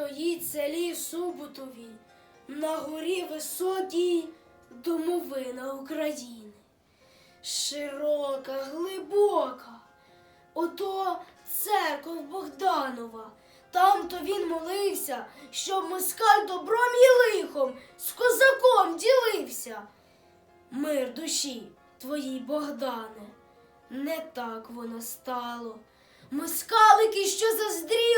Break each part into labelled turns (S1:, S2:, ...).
S1: Стоїть селі Суботові, на горі високій домовина України. Широка, глибока, ото церков Богданова. Там то він молився, щоб москаль добром і лихом з козаком ділився. Мир душі твоїй, Богдане, не так воно стало. Москалики, що заздріли,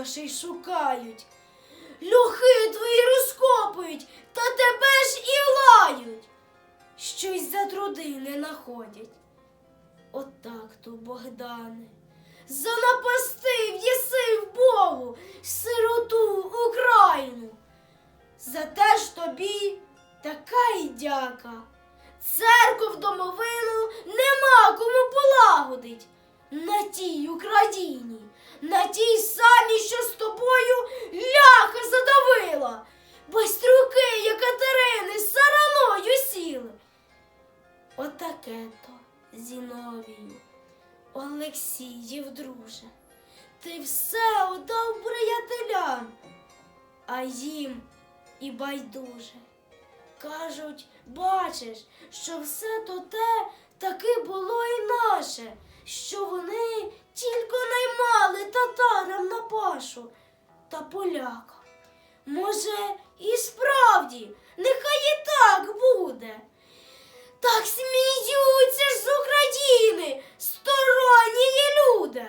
S1: грошей шукають. Люхи твої розкопують, та тебе ж і лають. Щось за труди не находять. Отак то, Богдане, занапастив єси в Богу сироту Україну. За те ж тобі така й дяка. Церков домовину нема кому полагодить. На тій Україні, на тій самій, що з тобою ляха задавила. Байструки Екатерини з сараною сіли. Отаке то, Зіновію, Олексіїв, друже, ти все отдав приятелям, а їм і байдуже. Кажуть, бачиш, що все то те на пашу та полякам. Може, і справді, нехай і так буде. Так сміються ж з України сторонні люди.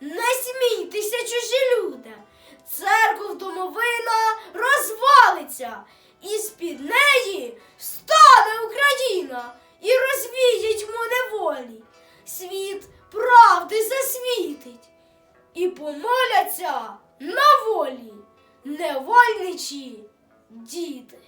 S1: Не смійтеся, чужі люди. Церков домовина розвалиться, і з-під неї стане Україна і розвіє і помоляться на волі невольничі діти.